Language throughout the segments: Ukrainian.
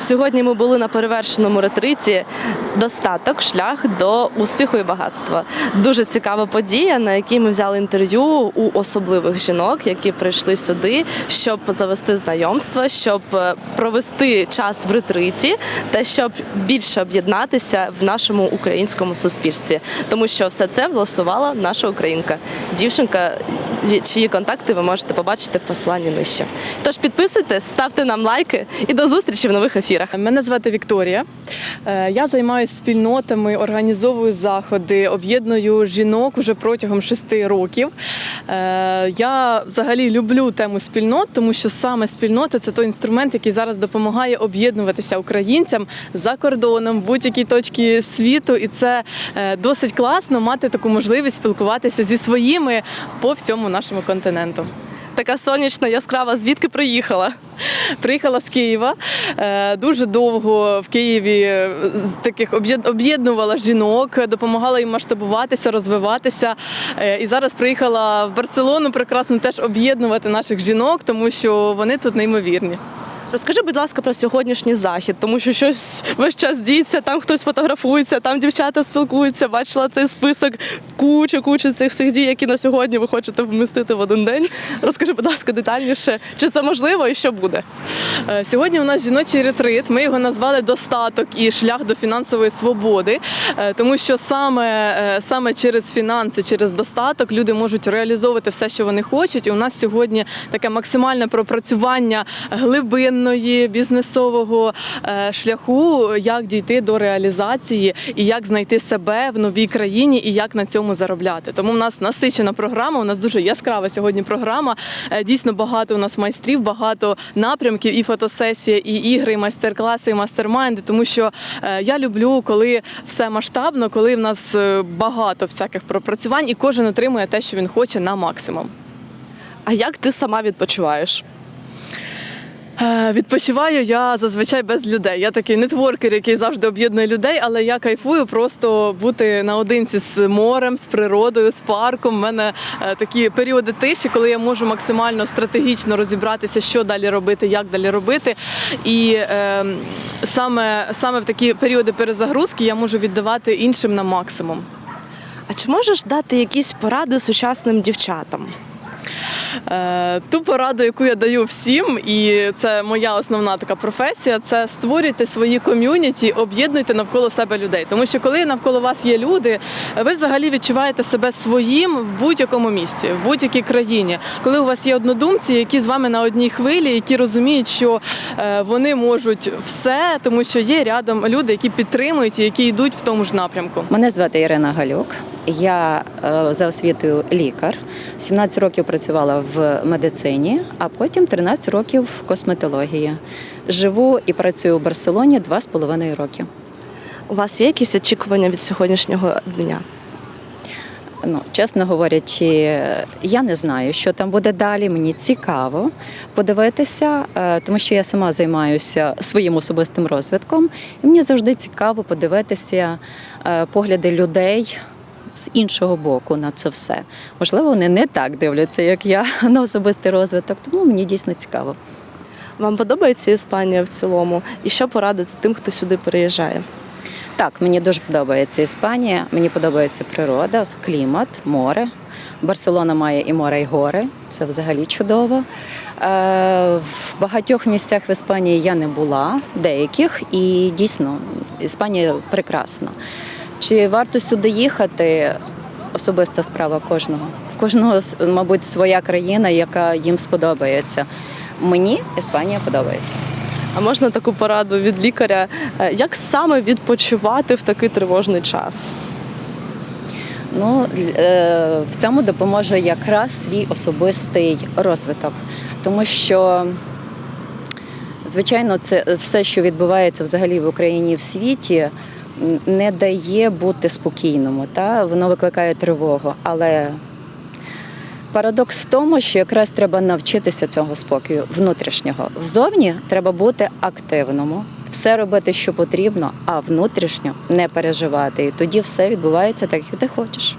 Сьогодні ми були на перевершеному ретриті достаток, шлях до успіху і багатства. Дуже цікава подія, на якій ми взяли інтерв'ю у особливих жінок, які прийшли сюди, щоб завести знайомства, щоб е, провести час в ретриті та щоб більше об'єднатися в нашому українському суспільстві, тому що все це влаштувала наша українка, дівчинка, чиї контакти ви можете побачити в посиланні нижче. Тож підписуйтесь, ставте нам лайки і до зустрічі в нових ефірах. Мене звати Вікторія. Е, Я займаюся спільнотами, організовую заходи, об'єдную жінок уже протягом шести років. Е, Я взагалі люблю тему спільнот, тому що саме спільнота це той інструмент, який зараз допомагає об'єднуватися українцям за кордоном в будь-якій точці світу. І це е, досить класно мати таку можливість спілкуватися зі своїми по всьому нашому континенту. Така сонячна, яскрава, звідки приїхала? Приїхала з Києва. е, Дуже довго в Києві е, з таких об'єд- об'єднувала жінок, допомагала їм масштабуватися, розвиватися. Е, І зараз приїхала в Барселону прекрасно теж об'єднувати наших жінок, тому що вони тут неймовірні. Розкажи, будь ласка, про сьогоднішній захід, тому що щось весь час діється, там хтось фотографується, там дівчата спілкуються. Бачила цей список кучу, кучу цих всіх дій, які на сьогодні ви хочете вмістити в один день. Розкажи, будь ласка, детальніше, чи це можливо і що буде? Е, Сьогодні у нас жіночий ретрит. Ми його назвали достаток і шлях до фінансової свободи, е, тому що саме, е, саме через фінанси, через достаток люди можуть реалізовувати все, що вони хочуть. І у нас сьогодні таке максимальне пропрацювання глибинної бізнесового е, шляху, як дійти до реалізації і як знайти себе в новій країні і як на цьому заробляти. Тому в нас насичена програма. У нас дуже яскрава сьогодні програма. Е, Дійсно багато у нас майстрів, багато напрямків, і фотосесія, і ігри, і майстер-класи, і мастермайнди. Тому що е, я люблю, коли все масштабно, коли в нас багато всяких пропрацювань, і кожен отримує те, що він хоче на максимум. А як ти сама відпочиваєш? Е, Відпочиваю я зазвичай без людей. Я такий нетворкер, який завжди об'єднує людей, але я кайфую просто бути наодинці з морем, з природою, з парком. У мене е, такі періоди тиші, коли я можу максимально стратегічно розібратися, що далі робити, як далі робити. І е, саме, саме в такі періоди перезагрузки я можу віддавати іншим на максимум. А чи можеш дати якісь поради сучасним дівчатам? Е, Ту пораду, яку я даю всім, і це моя основна така професія, це створюйте свої ком'юніті, об'єднуйте навколо себе людей. Тому що коли навколо вас є люди, ви взагалі відчуваєте себе своїм в будь-якому місці, в будь-якій країні. Коли у вас є однодумці, які з вами на одній хвилі, які розуміють, що е, вони можуть все, тому що є рядом люди, які підтримують і які йдуть в тому ж напрямку. Мене звати Ірина Галюк. Я е, за освітою лікар. 17 років працювала в медицині, а потім 13 років в косметології. Живу і працюю у Барселоні 2,5 роки. У вас є якісь очікування від сьогоднішнього дня? Ну, чесно говорячи, я не знаю, що там буде далі. Мені цікаво подивитися, е, тому що я сама займаюся своїм особистим розвитком, і мені завжди цікаво подивитися е, погляди людей. З іншого боку на це все. Можливо, вони не так дивляться, як я на особистий розвиток, тому мені дійсно цікаво. Вам подобається Іспанія в цілому? І що порадити тим, хто сюди переїжджає? Так, мені дуже подобається Іспанія, мені подобається природа, клімат, море. Барселона має і море, і гори. Це взагалі чудово. Е, в багатьох місцях в Іспанії я не була, деяких, і дійсно Іспанія прекрасна. Чи варто сюди їхати? Особиста справа кожного. В кожного, мабуть, своя країна, яка їм сподобається. Мені Іспанія подобається. А можна таку пораду від лікаря, е, як саме відпочивати в такий тривожний час? Ну, е, в цьому допоможе якраз свій особистий розвиток, тому що, звичайно, це все, що відбувається взагалі в Україні і в світі, не дає бути спокійному, та воно викликає тривогу. Але парадокс в тому, що якраз треба навчитися цього спокою внутрішнього. Взовні треба бути активному, все робити, що потрібно, а внутрішньо не переживати. І тоді все відбувається так, як ти хочеш.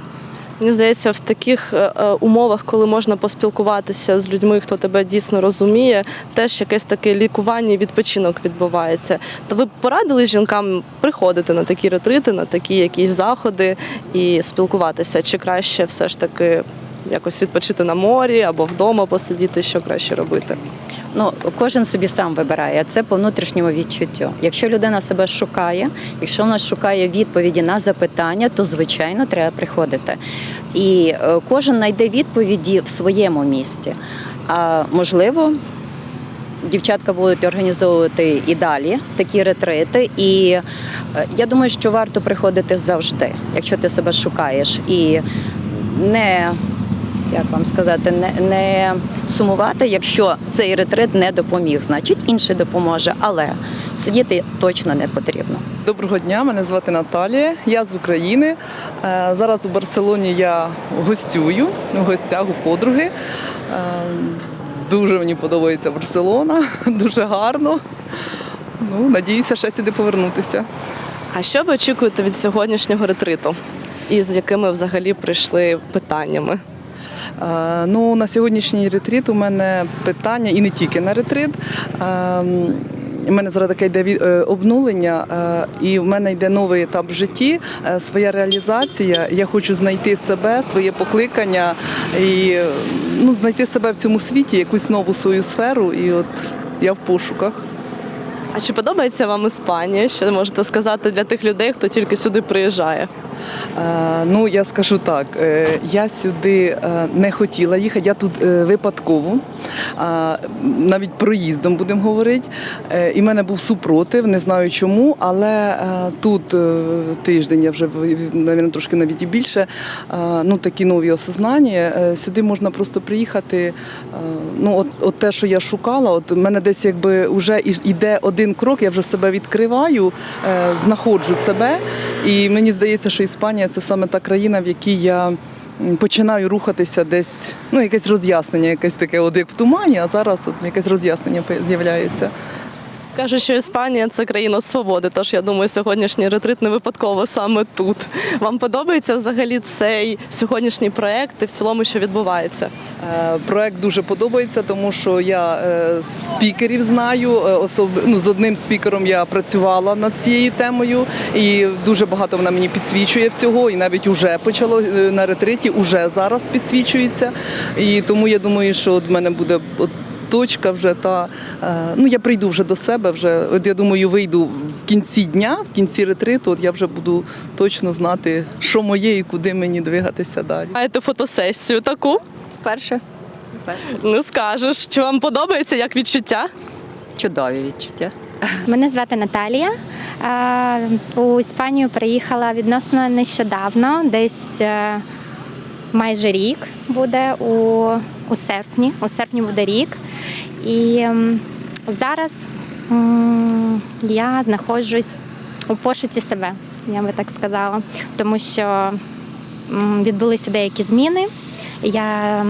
Мені здається, в таких е, е, умовах, коли можна поспілкуватися з людьми, хто тебе дійсно розуміє, теж якесь таке лікування і відпочинок відбувається. То ви порадили жінкам приходити на такі ретрити, на такі якісь заходи і спілкуватися? Чи краще все ж таки якось відпочити на морі або вдома посидіти, що краще робити? Ну, кожен собі сам вибирає це по внутрішньому відчуттю. Якщо людина себе шукає, якщо вона шукає відповіді на запитання, то звичайно треба приходити. І е, кожен знайде відповіді в своєму місті. А можливо, дівчатка будуть організовувати і далі такі ретрити. І е, я думаю, що варто приходити завжди, якщо ти себе шукаєш, і не як вам сказати, не, не сумувати, якщо цей ретрит не допоміг, значить інший допоможе, але сидіти точно не потрібно. Доброго дня, мене звати Наталія. Я з України. Е, Зараз у Барселоні я гостюю в гостях у подруги. Е, Дуже мені подобається Барселона, дуже гарно. Ну, надіюся, ще сюди повернутися. А що ви очікуєте від сьогоднішнього ретриту? І з якими взагалі прийшли питаннями? Е, Ну, на сьогоднішній ретрит у мене питання, і не тільки на ретрит. Е, У мене зараз таке йде е, обнулення, е, і в мене йде новий етап в житті, своя реалізація. Я хочу знайти себе, своє покликання і ну, знайти себе в цьому світі, якусь нову свою сферу. І от я в пошуках. А чи подобається вам Іспанія? Що можете сказати для тих людей, хто тільки сюди приїжджає? Е, Ну, я скажу так, е, я сюди е, не хотіла їхати, я тут випадково, навіть проїздом будемо говорити. І в мене був супротив, не знаю чому, але тут тиждень, я вже навіть трошки навіть і більше. Ну, такі нові осознання. Сюди можна просто приїхати. Ну, от, от те, що я шукала, от мене десь якби вже і- іде один крок, я вже себе відкриваю, знаходжу себе. І мені здається, що Іспанія це саме та країна, в якій я починаю рухатися десь, ну, якесь роз'яснення, якесь таке, от як в тумані, а зараз от якесь роз'яснення з'являється. Кажуть, що Іспанія це країна свободи. Тож я думаю, сьогоднішній ретрит не випадково саме тут. Вам подобається взагалі цей сьогоднішній проект і в цілому, що відбувається? Е, Проект дуже подобається, тому що я е, спікерів знаю. е, особ... ну, з одним спікером я працювала над цією темою, і дуже багато вона мені підсвічує всього. І навіть уже почало на ретриті, уже зараз підсвічується. І тому я думаю, що в мене буде точка вже та. е, Ну я прийду вже до себе. Вже от я думаю, вийду в кінці дня, в кінці ретриту. От я вже буду точно знати, що моє і куди мені двигатися далі. Маєте фотосесію таку? Перше Не скажеш. Чи вам подобається як відчуття? чудові відчуття. Мене звати Наталія. Е, У Іспанію приїхала відносно нещодавно, десь е, майже рік буде у, у серпні. У серпні буде рік. І зараз я знаходжусь у пошуці себе, я би так сказала, тому що відбулися деякі зміни. Я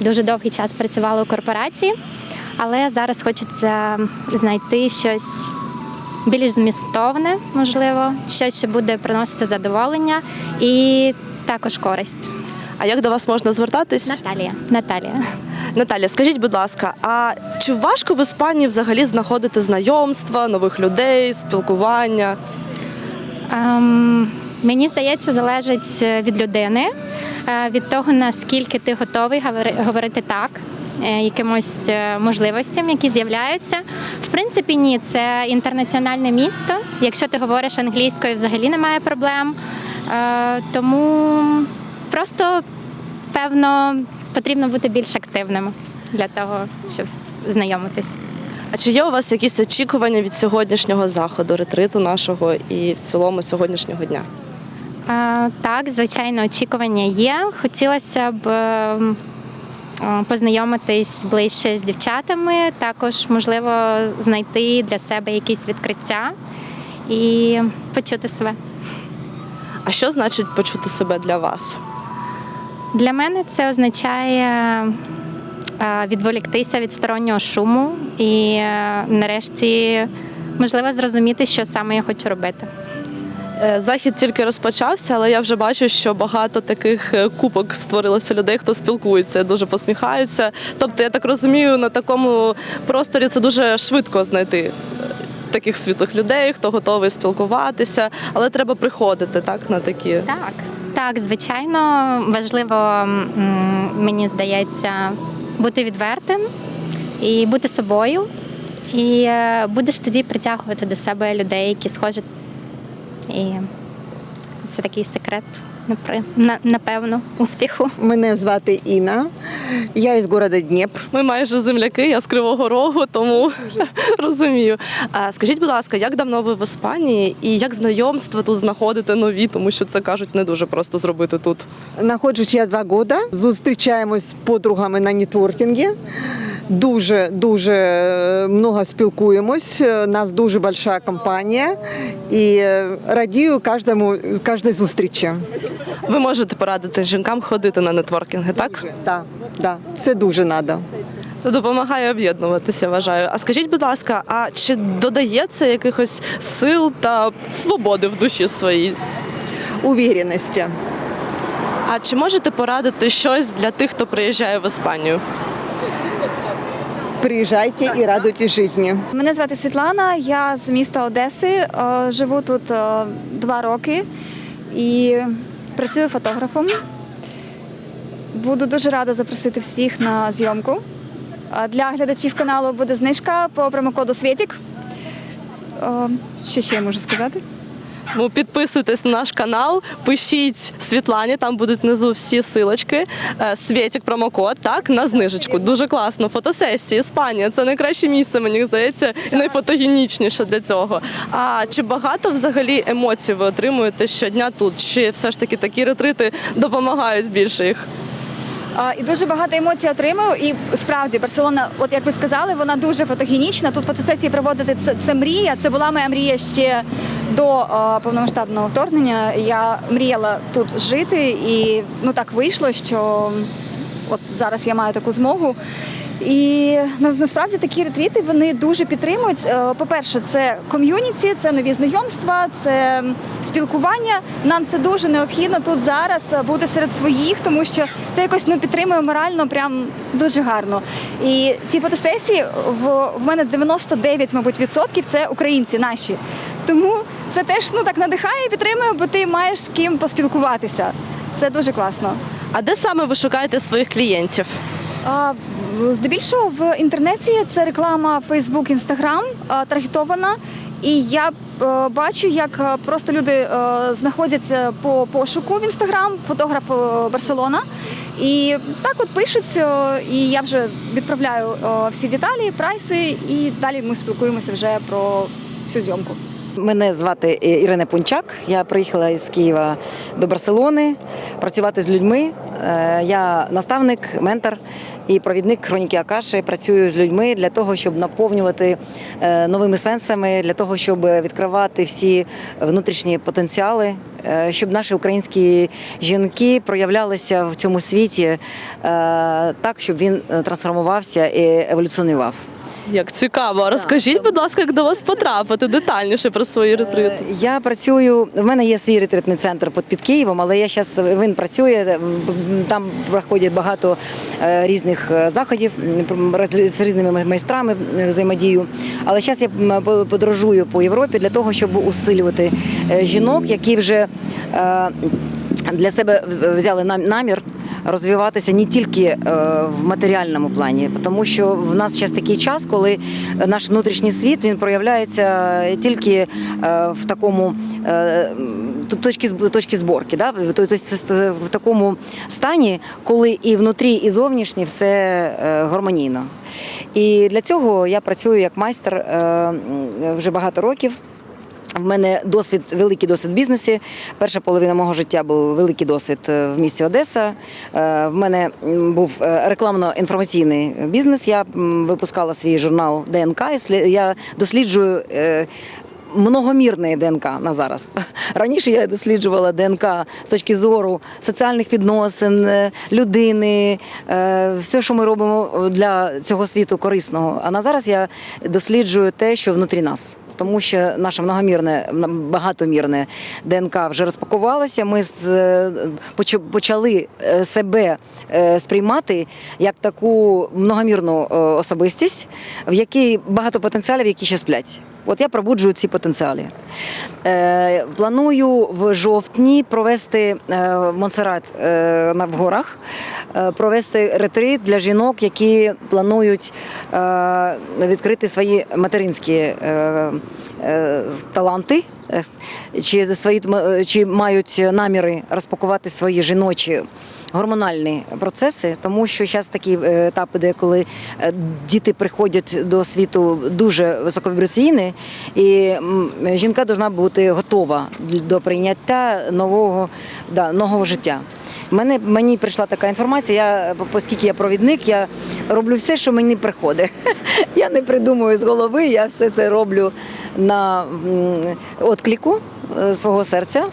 дуже довгий час працювала у корпорації, але зараз хочеться знайти щось більш змістовне, можливо, щось, що буде приносити задоволення і також користь. А як до вас можна звертатись? Наталія. Наталія. Наталя, скажіть, будь ласка, а чи важко в Іспанії взагалі знаходити знайомства, нових людей, спілкування? Ем, мені здається, залежить від людини, е, від того, наскільки ти готовий говорити так. е, Якимось е, можливостям, які з'являються. В принципі, ні, це інтернаціональне місто. Якщо ти говориш англійською, взагалі немає проблем. Е, Тому просто, певно, потрібно бути більш активним для того, щоб знайомитись. А чи є у вас якісь очікування від сьогоднішнього заходу, ретриту нашого і в цілому сьогоднішнього дня? А, Так, звичайно, очікування є. Хотілося б ем, познайомитись ближче з дівчатами, також, можливо, знайти для себе якісь відкриття і почути себе. А що значить почути себе для вас? Для мене це означає е, відволіктися від стороннього шуму і е, нарешті можливо зрозуміти, що саме я хочу робити. Е, Захід тільки розпочався, але я вже бачу, що багато таких купок створилося людей, хто спілкується, дуже посміхаються. Тобто, я так розумію, на такому просторі це дуже швидко знайти таких світлих людей, хто готовий спілкуватися, але треба приходити так на такі. Так, так, звичайно, важливо, мені здається, бути відвертим і бути собою. І е, будеш тоді притягувати до себе людей, які схожі. І це такий секрет, напевно, успіху. Мене звати Інна. Я із города Дніпр. Ми майже земляки, я з Кривого Рогу, тому розумію. А скажіть, будь ласка, як давно ви в Іспанії і як знайомства тут знаходите нові, тому що це кажуть не дуже просто зробити тут. Знаходжусь я два роки. Зустрічаємось з подругами на нетворкінгі. Дуже дуже е, много спілкуємось. Е, Нас дуже велика компанія і е, радію кожному кожній зустрічі. Ви можете порадити жінкам ходити на нетворкінги, так? Так, да, це дуже треба. Це допомагає об'єднуватися, вважаю. А скажіть, будь ласка, а чи додає це якихось сил та свободи в душі своїй? Увіреності. А чи можете порадити щось для тих, хто приїжджає в Іспанію? Приїжджайте і радуйтесь житті. Мене звати Світлана, я з міста Одеси. е, Живу тут е, два роки і працюю фотографом. Буду дуже рада запросити всіх на зйомку. Е, Для глядачів каналу буде знижка по промокоду Свєтік. Е, Що ще я можу сказати? Ну, підписуйтесь на наш канал, пишіть Світлані, там будуть внизу всі силочки. Е, Свєтік промокод, так, на знижечку. Дуже класно. Фотосесії, Іспанія це найкраще місце, мені здається, і найфотогенічніше для цього. А чи багато взагалі емоцій ви отримуєте щодня тут? Чи все ж таки такі ретрити допомагають більше їх? І дуже багато емоцій отримую. І справді Барселона, от як ви сказали, вона дуже фотогенічна. Тут фотосесії проводити це, це мрія. Це була моя мрія ще до повномасштабного вторгнення. Я мріяла тут жити, і ну так вийшло, що от зараз я маю таку змогу. І насправді такі ретріти вони дуже підтримують. Е, По-перше, це ком'юніті, це нові знайомства, це спілкування. Нам це дуже необхідно тут зараз е, бути серед своїх, тому що це якось ну, підтримує морально прям дуже гарно. І ці фотосесії в, в мене 99, мабуть, відсотків це українці наші. Тому це теж ну так надихає і підтримує, бо ти маєш з ким поспілкуватися. Це дуже класно. А де саме ви шукаєте своїх клієнтів? А, Здебільшого в інтернеті це реклама Facebook, Instagram таргетована. І я е, бачу, як е, просто люди е, знаходяться по пошуку в інстаграм, фотограф е, Барселона. І так от пишуть, е, і я вже відправляю е, всі деталі, прайси, і далі ми спілкуємося вже про всю зйомку. Мене звати е, Ірина Пунчак. Я приїхала із Києва до Барселони працювати з людьми. Е, Я наставник, ментор і провідник хроніки Акаши. Працюю з людьми для того, щоб наповнювати е, новими сенсами, для того, щоб відкривати всі внутрішні потенціали. Щоб наші українські жінки проявлялися в цьому світі так, щоб він трансформувався і еволюціонував. Як цікаво, розкажіть, будь ласка, як до вас потрапити детальніше про свої ретрити. Е, Я працюю. В мене є свій ретритний центр під, під Києвом, але я зараз він працює. Там проходять багато е, різних е, заходів з різними майстрами е, взаємодію. Але зараз я по- подорожую по Європі для того, щоб усилювати е, жінок, які вже е, для себе взяли нам- намір. Розвиватися не тільки е, в матеріальному плані, тому що в нас зараз такий час, коли наш внутрішній світ він проявляється тільки е, в такому е, точки точки зборки, да? тобто в- такому стані, коли і внутрі, і зовнішні все гармонійно. І для цього я працюю як майстер вже багато років. В мене досвід, великий досвід в бізнесі. Перша половина мого життя був великий досвід е, в місті Одеса. Е, В мене був е, рекламно-інформаційний бізнес. Я випускала свій журнал ДНК. Я досліджую. Многомірне ДНК на зараз. Раніше я досліджувала ДНК з точки зору соціальних відносин, людини, все, що ми робимо для цього світу корисного. А на зараз я досліджую те, що внутрі нас. Тому що наше многомірне, багатомірне ДНК вже розпакувалося. Ми з- е, почали е, себе е, сприймати як таку многомірну особистість, в якій багато потенціалів, які ще сплять. От я пробуджую ці потенціали. Е, планую в жовтні провести е, Монсеррат е, на в горах, е, провести ретрит для жінок, які планують відкрити свої материнські таланти. Чи свої чи мають наміри розпакувати свої жіночі гормональні процеси, тому що зараз такі е, етапи, де коли е, діти приходять до світу дуже високовібраційні, і жінка повинна бути готова до прийняття нового, да, нового життя. Мене мені прийшла така інформація. Я оскільки я провідник, я роблю все, що мені приходить. Я не придумую з голови, я все це роблю на м, е, свого серця,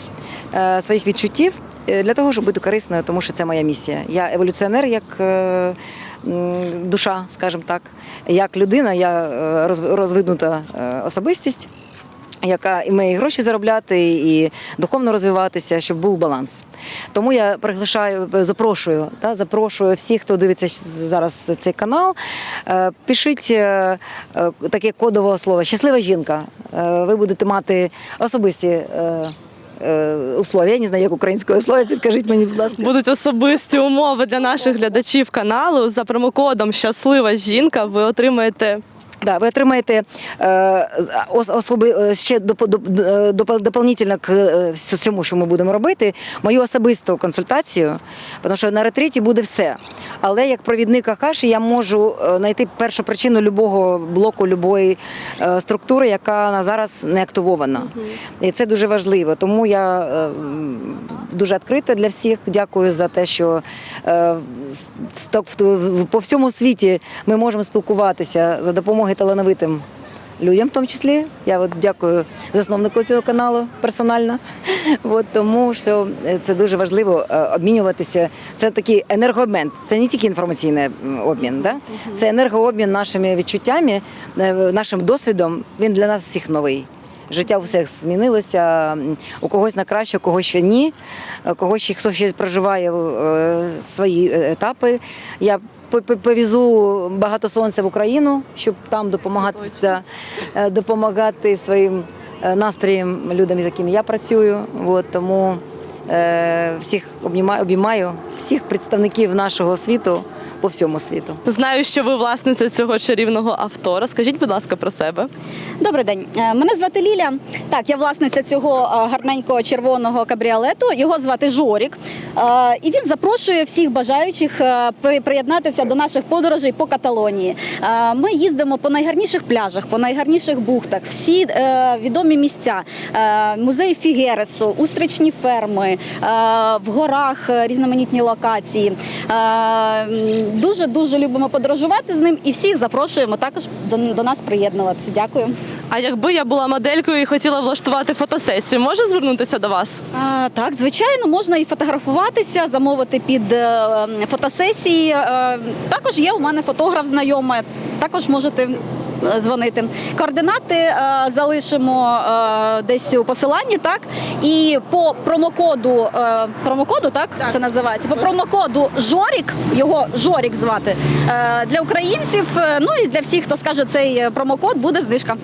своїх відчуттів для того, щоб бути корисною, тому що це моя місія. Я еволюціонер як е, душа, скажімо так, як людина, я е, розв- розвинута е, особистість. Яка і має гроші заробляти, і духовно розвиватися, щоб був баланс. Тому я приглашаю, запрошую, та, запрошую всіх, хто дивиться зараз цей канал. Е, Пишіть е, е, таке кодове слово Щаслива жінка. Е, Ви будете мати особисті е, е, условия. Я не знаю, як українською слово, підкажіть мені, будь ласка. Будуть особисті умови для наших глядачів каналу. За промокодом Щаслива жінка ви отримаєте Да, ви отримаєте е, особи е, ще доп, доп, е, доп, дополнительно к е, цьому, що ми будемо робити, мою особисту консультацію, тому що на ретриті буде все. Але як провідник Акаші я можу е, знайти першу причину любого блоку, любої е, структури, яка на зараз не активована. І це дуже важливо. Тому я е, дуже відкрита для всіх. Дякую за те, що е, по всьому світі ми можемо спілкуватися за допомогою талановитим людям, в тому числі. Я от дякую засновнику цього каналу персонально. От, тому що е, це дуже важливо е, обмінюватися. Це такий енергообмін. Це не тільки інформаційний обмін, да? це енергообмін нашими відчуттями, е, нашим досвідом. Він для нас всіх новий. Життя у всіх змінилося. У когось на краще, у когось ще ні. У когось ще хто ще проживає свої етапи. Я повезу багато сонця в Україну, щоб там допомагати, да, е, допомагати своїм е, настроєм людям, з якими я працюю. От, тому е, всіх обнімаю, обіймаю, всіх представників нашого світу по всьому світу. Знаю, що ви власниця цього чарівного авто. Розкажіть, будь ласка, про себе. Добрий день. Е, Мене звати Ліля. Так, я власниця цього е, гарненького червоного кабріолету. Його звати Жорік. Е, І він запрошує всіх бажаючих приєднатися до наших подорожей по Каталонії. Ми їздимо по найгарніших пляжах, по найгарніших бухтах, всі відомі місця, музей Фігересу, устричні ферми, в горах е, різноманітні локації. Дуже дуже любимо подорожувати з ним і всіх запрошуємо також до, нас приєднуватися. Дякую. А якби я була моделькою і хотіла влаштувати фотосесію, можу звернутися до вас? А, так, звичайно, можна і фотографуватися, замовити під е, фотосесії. Е, також є у мене фотограф знайомий, також можете. Дзвонити координати е, залишимо е, десь у посиланні, так і по промокоду е, промокоду, так, це називається. По промокоду Жорік, його Жорік звати е, для українців. Ну і для всіх, хто скаже цей промокод, буде знижка.